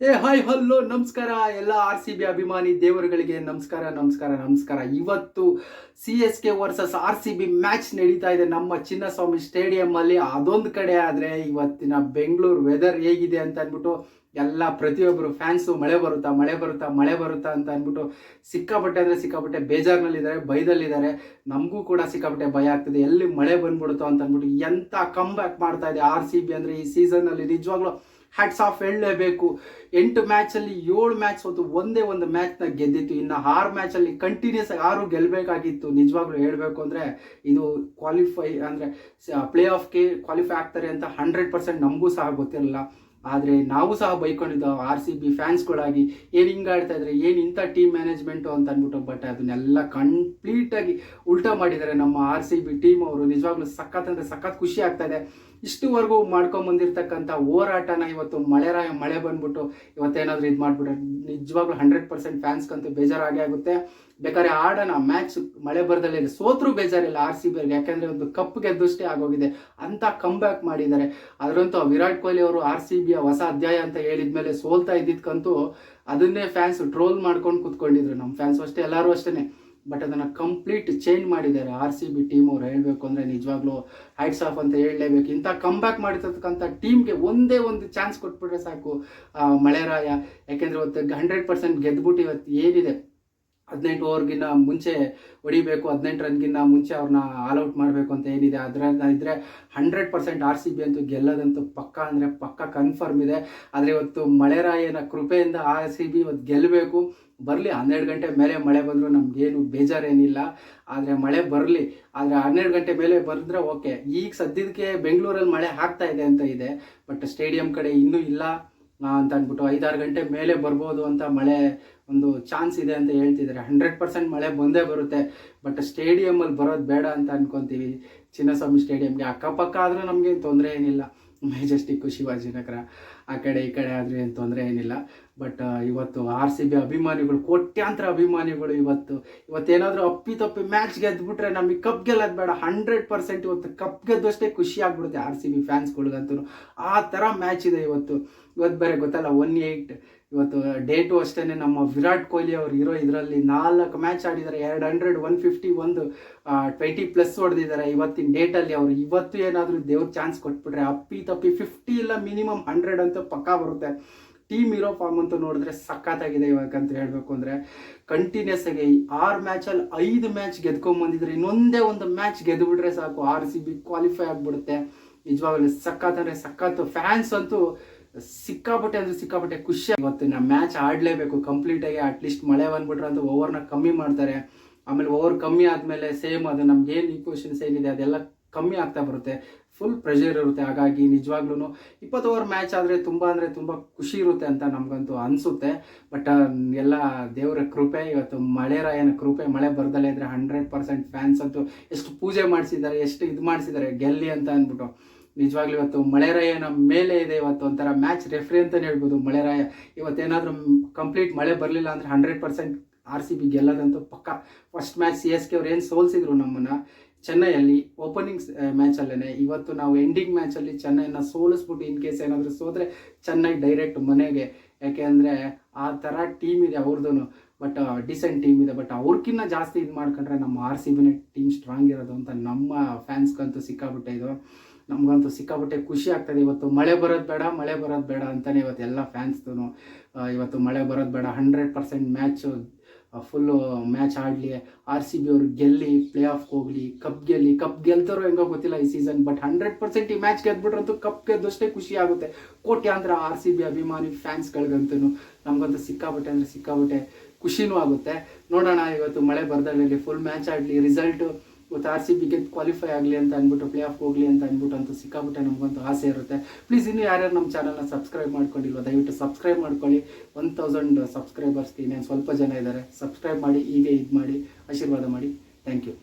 ಏ, hi, hello, ನಮಸ್ಕಾರ. ಎಲ್ಲ ಆರ್ ಸಿ ಬಿ ಅಭಿಮಾನಿ ದೇವರುಗಳಿಗೆ ನಮಸ್ಕಾರ ನಮಸ್ಕಾರ ನಮಸ್ಕಾರ. ಇವತ್ತು C S K versus R C B match ನಡೀತಾ ಇದೆ ನಮ್ಮ ಚಿನ್ನಸ್ವಾಮಿ ಸ್ಟೇಡಿಯಂ ಅಲ್ಲಿ ಅದೊಂದು ಕಡೆ ಆದರೆ ಇವತ್ತಿನ ಬೆಂಗಳೂರು ವೆದರ್ ಹೇಗಿದೆ ಅಂತ ಅಂದ್ಬಿಟ್ಟು ಎಲ್ಲ ಪ್ರತಿಯೊಬ್ಬರು ಫ್ಯಾನ್ಸು ಮಳೆ ಬರುತ್ತಾ ಮಳೆ ಬರುತ್ತಾ ಮಳೆ ಬರುತ್ತಾ ಅಂತ ಅಂದ್ಬಿಟ್ಟು ಸಿಕ್ಕಾಪಟ್ಟೆ ಅಂದರೆ ಸಿಕ್ಕಾಪಟ್ಟೆ ಬೇಜಾರ್ನಲ್ಲಿದ್ದಾರೆ, ಭಯದಲ್ಲಿದ್ದಾರೆ. ನಮಗೂ ಕೂಡ ಸಿಕ್ಕಾಪಟ್ಟೆ ಭಯ ಆಗ್ತದೆ. ಎಲ್ಲಿ ಮಳೆ ಬಂದ್ಬಿಡುತ್ತೋ ಅಂತ ಅಂದ್ಬಿಟ್ಟು ಎಂಥ ಕಮ್ ಬ್ಯಾಕ್ ಮಾಡ್ತಾ ಇದೆ ಆರ್ ಸಿ ಬಿ ಅಂದರೆ ಈ ಸೀಸನ್ನಲ್ಲಿ ನಿಜವಾಗ್ಲೂ ಹ್ಯಾಟ್ಸ್ ಆಫ್ ಹೇಳಲೇಬೇಕು. ಎಂಟು ಮ್ಯಾಚಲ್ಲಿ ಏಳು ಮ್ಯಾಚ್ ಹೊತ್ತು ಒಂದೇ ಒಂದು ಮ್ಯಾಚ್ನ ಗೆದ್ದಿತ್ತು. ಇನ್ನು ಆರು ಮ್ಯಾಚಲ್ಲಿ ಕಂಟಿನ್ಯೂಸ್ ಆಗಿ ಆರು ಗೆಲ್ಲಬೇಕಾಗಿತ್ತು ನಿಜವಾಗ್ಲೂ ಹೇಳಬೇಕು ಅಂದರೆ ಇದು ಕ್ವಾಲಿಫೈ ಅಂದರೆ ಪ್ಲೇ ಆಫ್ಗೆ ಕ್ವಾಲಿಫೈ ಆಗ್ತಾರೆ ಅಂತ ಹಂಡ್ರೆಡ್ ಪರ್ಸೆಂಟ್ ನಮಗೂ ಸಹ ಗೊತ್ತಿರಲಿಲ್ಲ ಆದರೆ ನಾವು ಸಹ ಬೈಕೊಂಡಿದ್ದು ಆರ್ ಸಿ ಬಿ ಫ್ಯಾನ್ಸ್ಗಳಾಗಿ ಏನು ಹಿಂಗೆ ಆಡ್ತಾ ಇದ್ದಾರೆ ಏನು ಇಂಥ ಟೀಮ್ ಮ್ಯಾನೇಜ್ಮೆಂಟು ಅಂತ ಅಂದ್ಬಿಟ್ಟು ಬಟ್ ಅದನ್ನೆಲ್ಲ ಕಂಪ್ಲೀಟಾಗಿ ಉಲ್ಟಾ ಮಾಡಿದ್ದಾರೆ ನಮ್ಮ ಆರ್ ಸಿ ಬಿ ಟೀಮ್ ಅವರು. ನಿಜವಾಗ್ಲೂ ಸಖತ್ ಅಂದರೆ ಸಖತ್ ಖುಷಿ ಆಗ್ತಾ ಇದೆ. ಇಷ್ಟುವರೆಗೂ ಮಾಡ್ಕೊಂಬಂದಿರ್ತಕ್ಕಂಥ ಹೋರಾಟನ ಇವತ್ತು ಮಳೆರಾಯ ಮಳೆ ಬಂದ್ಬಿಟ್ಟು ಇವತ್ತೇನಾದರೂ ಇದು ಮಾಡಿಬಿಟ್ರೆ ನಿಜವಾಗ್ಲೂ ಹಂಡ್ರೆಡ್ ಪರ್ಸೆಂಟ್ ಫ್ಯಾನ್ಸ್ಗಂತೂ ಬೇಜಾರಾಗೇ ಆಗುತ್ತೆ. ಬೇಕಾದ್ರೆ ಆಡೋಣ ಮ್ಯಾಚ್ ಮಳೆ ಬರದಲ್ಲೇ ಸೋತ್ರೂ ಬೇಜಾರಿಲ್ಲ ಆರ್ ಸಿ ಬಿ ಯಾಕೆಂದರೆ ಒಂದು ಕಪ್ ಗೆದ್ದಷ್ಟೇ ಆಗೋಗಿದೆ. ಅಂತ ಕಮ್ ಬ್ಯಾಕ್ ಮಾಡಿದ್ದಾರೆ. ಅದರಂತೂ ವಿರಾಟ್ ಕೊಹ್ಲಿ ಅವರು ಆರ್ ಸಿ ಬಿಯ ಹೊಸ ಅಧ್ಯಾಯ ಅಂತ ಹೇಳಿದ್ಮೇಲೆ ಸೋಲ್ತಾ ಇದ್ದಿದ್ಕಂತೂ ಅದನ್ನೇ ಫ್ಯಾನ್ಸ್ ಟ್ರೋಲ್ ಮಾಡ್ಕೊಂಡು ಕೂತ್ಕೊಂಡಿದ್ರು. ನಮ್ಮ ಫ್ಯಾನ್ಸ್ ಅಷ್ಟೇ, ಎಲ್ಲರೂ ಅಷ್ಟೇ ಬಟ್ ಅದನ್ನು ಕಂಪ್ಲೀಟ್ ಚೇಂಜ್ ಮಾಡಿದ್ದಾರೆ ಆರ್ ಸಿ ಬಿ ಟೀಮ್ ಅವ್ರು. ಹೇಳಬೇಕು ಅಂದರೆ ನಿಜವಾಗ್ಲೂ ಹೈಟ್ಸ್ ಆಫ್ ಅಂತ ಹೇಳಲೇಬೇಕು. ಇಂಥ ಕಮ್ ಬ್ಯಾಕ್ ಮಾಡಿರ್ತಕ್ಕಂಥ ಟೀಮ್ಗೆ ಒಂದೇ ಒಂದು ಚಾನ್ಸ್ ಕೊಟ್ಬಿಟ್ರೆ ಸಾಕು ಮಳೆರಾಯ. ಯಾಕೆಂದರೆ ಇವತ್ತು ಹಂಡ್ರೆಡ್ ಪರ್ಸೆಂಟ್ ಗೆದ್ಬಿಟ್ಟು ಇವತ್ತು ಏನಿದೆ? ಹದಿನೆಂಟು ಓವರ್ಗಿನ್ನ ಮುಂಚೆ ಹೊಡಿಬೇಕು, ಹದಿನೆಂಟು ರನ್ಗಿನ್ನ ಮುಂಚೆ ಅವ್ರನ್ನ ಆಲ್ಔಟ್ ಮಾಡಬೇಕು ಅಂತ ಏನಿದೆ, ಅದರಿಂದ ಇದ್ದರೆ hundred percent R C B ಅಂತೂ ಗೆಲ್ಲೋದಂತೂ ಪಕ್ಕ ಅಂದರೆ ಪಕ್ಕ ಕನ್ಫರ್ಮ್ ಇದೆ. ಆದರೆ ಇವತ್ತು ಮಳೆರಾಯನ ಕೃಪೆಯಿಂದ ಆರ್ ಸಿ ಬಿ ಇವತ್ತು ಗೆಲ್ಲಬೇಕು ಬರಲಿ, ಹನ್ನೆರಡು ಗಂಟೆ ಮೇಲೆ ಮಳೆ ಬಂದರೂ ನಮಗೇನು ಬೇಜಾರೇನಿಲ್ಲ. ಆದರೆ ಮಳೆ ಬರಲಿ, ಆದರೆ ಹನ್ನೆರಡು ಗಂಟೆ ಮೇಲೆ ಬಂದರೆ ಓಕೆ ಈಗ ಸದ್ಯಕ್ಕೆ ಬೆಂಗಳೂರಲ್ಲಿ ಮಳೆ ಆಗ್ತಾ ಇದೆ ಅಂತ ಇದೆ ಬಟ್ ಸ್ಟೇಡಿಯಂ ಕಡೆ ಇನ್ನೂ ಇಲ್ಲ. ಅಂತ ಅಂದ್ಬಿಟ್ಟು ಐದಾರು ಗಂಟೆ ಮೇಲೆ ಬರ್ಬೋದು ಅಂತ ಮಳೆ ಒಂದು ಚಾನ್ಸ್ ಇದೆ ಅಂತ ಹೇಳ್ತಿದ್ದಾರೆ. ಹಂಡ್ರೆಡ್ ಪರ್ಸೆಂಟ್ ಮಳೆ ಬಂದೇ ಬರುತ್ತೆ, ಬಟ್ ಸ್ಟೇಡಿಯಮಲ್ಲಿ ಬರೋದು ಬೇಡ ಅಂತ ಅಂದ್ಕೊತೀವಿ ಚಿನ್ನಸ್ವಾಮಿ ಸ್ಟೇಡಿಯಮ್ಗೆ ಅಕ್ಕಪಕ್ಕ ಆದರೂ ನಮಗೆ ತೊಂದರೆ ಏನಿಲ್ಲ. ಮೆಜೆಸ್ಟಿಕ್ಕು ಶಿವಾಜಿನಗರ. ಆ ಕಡೆ ಈ ಕಡೆ ಆದರೆ ಏನು ತೊಂದರೆ ಏನಿಲ್ಲ. ಬಟ್ ಇವತ್ತು ಆರ್ ಸಿ ಬಿ ಅಭಿಮಾನಿಗಳು, ಕೋಟ್ಯಾಂತರ ಅಭಿಮಾನಿಗಳು ಇವತ್ತು, ಇವತ್ತೇನಾದರೂ ಅಪ್ಪಿ ತಪ್ಪಿ ಮ್ಯಾಚ್ ಗೆದ್ದುಬಿಟ್ರೆ ನಮಗೆ ಕಪ್ ಗೆಲ್ಲೋದು ಬೇಡ. ಹಂಡ್ರೆಡ್ ಪರ್ಸೆಂಟ್ ಇವತ್ತು ಕಪ್ ಗೆದ್ದಷ್ಟೇ ಖುಷಿ ಆಗ್ಬಿಡುತ್ತೆ ಆರ್ ಸಿ ಬಿ ಫ್ಯಾನ್ಸ್ಗಳಿಗಂತೂ ಆ ಥರ ಮ್ಯಾಚ್ ಇದೆ ಇವತ್ತು. ಇವತ್ತು ಬೇರೆ ಗೊತ್ತಲ್ಲ ಒನ್ ಏಯ್ಟ್ ಇವತ್ತು ಡೇಟು ಅಷ್ಟೇ ನಮ್ಮ ವಿರಾಟ್ ಕೊಹ್ಲಿ ಅವರು ಇರೋ ಇದರಲ್ಲಿ ನಾಲ್ಕು ಮ್ಯಾಚ್ ಆಡಿದ್ದಾರೆ. ಎರಡು ಹಂಡ್ರೆಡ್ ಒನ್ ಫಿಫ್ಟಿ ಒಂದು ಟ್ವೆಂಟಿ ಪ್ಲಸ್ ಹೊಡೆದಿದ್ದಾರೆ. ಇವತ್ತಿನ ಡೇಟಲ್ಲಿ ಅವರು, ಇವತ್ತು ಏನಾದರೂ ದೇವ್ರ ಚಾನ್ಸ್ ಕೊಟ್ಬಿಟ್ರೆ ಅಪ್ಪಿ ತಪ್ಪಿ ಫಿಫ್ಟಿ ಇಲ್ಲ ಮಿನಿಮಮ್ ಹಂಡ್ರೆಡ್ ಅಂತೂ ಪಕ್ಕಾ ಬರುತ್ತೆ. ಟೀಮ್ ಇರೋ ಫಾರ್ಮ್ ಅಂತೂ ನೋಡಿದ್ರೆ ಸಖತ್ತಾಗಿದೆ ಇವಾಗಂತ ಹೇಳಬೇಕು ಅಂದರೆ. ಕಂಟಿನ್ಯೂಸ್ ಆಗಿ ಆರು ಮ್ಯಾಚಲ್ಲಿ ಐದು ಮ್ಯಾಚ್ ಗೆದ್ಕೊಂಬಂದಿದ್ರೆ ಇನ್ನೊಂದೇ ಒಂದು ಮ್ಯಾಚ್ ಗೆದ್ದುಬಿಟ್ರೆ ಸಾಕು. ಆರ್ ಸಿ ಬಿ ಕ್ವಾಲಿಫೈ ಆಗಿಬಿಡುತ್ತೆ. ನಿಜವಾಗ್ಲೂ ಸಖತ್ ಅಂದರೆ ಸಖತ್ತು. ಫ್ಯಾನ್ಸ್ ಅಂತೂ ಸಿಕ್ಕಾಪಟ್ಟೆ ಅಂದ್ರೆ ಸಿಕ್ಕಾಪಟ್ಟೆ ಖುಷಿ. ಇವತ್ತು ನಾ ಮ್ಯಾಚ್ ಆಡಲೇಬೇಕು ಕಂಪ್ಲೀಟಾಗಿ ಅಟ್ಲೀಸ್ಟ್ ಮಳೆ ಬಂದ್ಬಿಟ್ರೆ ಅಂತ ಓವರ್ನ ಕಮ್ಮಿ ಮಾಡ್ತಾರೆ. ಆಮೇಲೆ ಓವರ್ ಕಮ್ಮಿ ಆದಮೇಲೆ ಸೇಮ್ ಅದು. ನಮ್ಗೆ ಏನು ಈಕ್ವೇಷನ್ಸ್ ಏನಿದೆ? ಅದೆಲ್ಲ ಕಮ್ಮಿ ಆಗ್ತಾ ಬರುತ್ತೆ. ಫುಲ್ ಪ್ರೆಷರ್ ಇರುತ್ತೆ. ಹಾಗಾಗಿ ನಿಜವಾಗ್ಲೂ ಇಪ್ಪತ್ತು ಓವರ್ ಮ್ಯಾಚ್ ಆದರೆ ತುಂಬ ಅಂದರೆ ತುಂಬ ಖುಷಿ ಇರುತ್ತೆ ಅಂತ ನಮಗಂತೂ ಅನಿಸುತ್ತೆ. ಬಟ್ ಎಲ್ಲ ದೇವರ ಕೃಪೆ, ಇವತ್ತು ಮಳೆರಾಯನ ಕೃಪೆ, ಮಳೆ ಬರ್ದಲ್ಲೇ ಇದ್ರೆ ಹಂಡ್ರೆಡ್ ಪರ್ಸೆಂಟ್ ಫ್ಯಾನ್ಸ್ ಅಂತೂ ಎಷ್ಟು ಪೂಜೆ ಮಾಡಿಸಿದ್ದಾರೆ, ಎಷ್ಟು ಇದು ಮಾಡಿಸಿದ್ದಾರೆ, ಗೆಲ್ಲಿ ಅಂತ ಅಂದ್ಬಿಟ್ಟು. ನಿಜವಾಗ್ಲೂ ಇವತ್ತು ಮಳೆರಾಯನ ಮೇಲೆ ಇದೆ ಇವತ್ತು ಒಂಥರ ಮ್ಯಾಚ್ ರೆಫ್ರಿ ಅಂತಲೇ ಹೇಳ್ಬೋದು ಮಳೆರಾಯ ಇವತ್ತೇನಾದರೂ ಕಂಪ್ಲೀಟ್ ಮಳೆ ಬರಲಿಲ್ಲ ಅಂದರೆ hundred percent R C B ಗೆಲ್ಲೋದಂತೂ ಪಕ್ಕ. First match C S K ಅವ್ರು ಏನು ಸೋಲ್ಸಿದ್ರು ನಮ್ಮನ್ನು? ಚೆನ್ನೈಯಲ್ಲಿ ಓಪನಿಂಗ್ ಮ್ಯಾಚಲ್ಲೇ ಇವತ್ತು ನಾವು ಎಂಡಿಂಗ್ ಮ್ಯಾಚಲ್ಲಿ ಚೆನ್ನೈನ ಸೋಲಿಸ್ಬಿಟ್ಟು ಇನ್ ಕೇಸ್ ಏನಾದರೂ ಸೋದ್ರೆ ಚೆನ್ನೈ ಡೈರೆಕ್ಟ್ ಮನೆಗೆ. ಯಾಕೆ ಅಂದರೆ ಆ ಥರ ಟೀಮ್ ಇದೆ ಅವ್ರದ್ದು ಬಟ್ ಡಿಸೆಂಟ್ ಟೀಮ್ ಇದೆ. ಬಟ್ ಅವ್ರಕ್ಕಿಂತ ಜಾಸ್ತಿ ಇದು ಮಾಡ್ಕೊಂಡ್ರೆ ನಮ್ಮ ಆರ್ ಸಿ ಬಿನೇ ಟೀಮ್ ಸ್ಟ್ರಾಂಗ್ ಇರೋದು ಅಂತ ನಮ್ಮ ಫ್ಯಾನ್ಸ್ಗಂತೂ ಸಿಕ್ಕಾಬಿಟ್ಟೆ ಇದು. ನಮಗಂತೂ ಸಿಕ್ಕಾಬಿಟ್ಟೆ ಖುಷಿ ಆಗ್ತದೆ. ಇವತ್ತು ಮಳೆ ಬರೋದು ಬೇಡ, ಮಳೆ ಬರೋದು ಬೇಡ ಅಂತಲೇ ಇವತ್ತು ಎಲ್ಲ ಫ್ಯಾನ್ಸ್ದು ಇವತ್ತು ಮಳೆ ಬರೋದು ಬೇಡ. Hundred percent match full match ಆಡಲಿ R C B ಅವ್ರು ಗೆಲ್ಲಿ ಪ್ಲೇ ಆಫ್ಗೆ ಹೋಗಲಿ ಕಪ್ ಗೆಲ್ಲಿ ಕಪ್ ಗೆಲ್ತಾರೋ ಹೆಂಗೋ ಗೊತ್ತಿಲ್ಲ ಈ ಸೀಸನ್ ಬಟ್ ಹಂಡ್ರೆಡ್ ಪರ್ಸೆಂಟ್ ಈ ಮ್ಯಾಚ್ ಗೆದ್ಬಿಟ್ರಂತೂ ಕಪ್ ಗೆದ್ದಷ್ಟೇ ಖುಷಿ ಆಗುತ್ತೆ. ಕೋಟ್ಯಾಂತರ ಆರ್ ಸಿ ಬಿ ಅಭಿಮಾನಿ ಫ್ಯಾನ್ಸ್ಗಳಿಗಂತೂ ನಮಗಂತೂ ಸಿಕ್ಕಾಬಿಟ್ಟೆ ಅಂದರೆ ಸಿಕ್ಕಾಬಿಟ್ಟೆ ಖುಷಿನೂ ಆಗುತ್ತೆ. ನೋಡೋಣ, ಇವತ್ತು ಮಳೆ ಬರ್ದಲ್ಲಿ ಫುಲ್ ಮ್ಯಾಚ್ ಆಡಲಿ ರಿಸಲ್ಟು ಇವತ್ತು ಆರ್ ಸಿ ಬಿಗೆ ಕ್ವಾಲಿಫೈ ಆಗಲಿ ಅಂತ ಅಂದ್ಬಿಟ್ಟು ಪ್ಲೇ ಆಫ್ ಹೋಗಲಿ ಅಂತ ಅಂದ್ಬಿಟ್ಟು ಅಂತೂ ಸಿಕ್ಕಾಬಿಟ್ಟೆ ನಮಗಂತೂ ಆಸೆ ಇರುತ್ತೆ. ಪ್ಲೀಸ್ ಇನ್ನೂ ಯಾರ್ಯಾರು ನಮ್ಮ ಚಾನಲ್ನ ಸಬ್ಸ್ಕ್ರೈಬ್ ಮಾಡ್ಕೊಂಡಿಲ್ಲ ದಯವಿಟ್ಟು ಸಬ್ಸ್ಕ್ರೈಬ್ ಮಾಡ್ಕೊಳ್ಳಿ. ಒನ್ ತೌಸಂಡ್ ಸಬ್ಸ್ಕ್ರೈಬರ್ಸ್ಗೆ ಇನ್ನೇನು ಸ್ವಲ್ಪ ಜನ ಇದ್ದಾರೆ. ಸಬ್ಸ್ಕ್ರೈಬ್ ಮಾಡಿ, ಹೀಗೆ ಇದು ಮಾಡಿ, ಆಶೀರ್ವಾದ ಮಾಡಿ. Thank you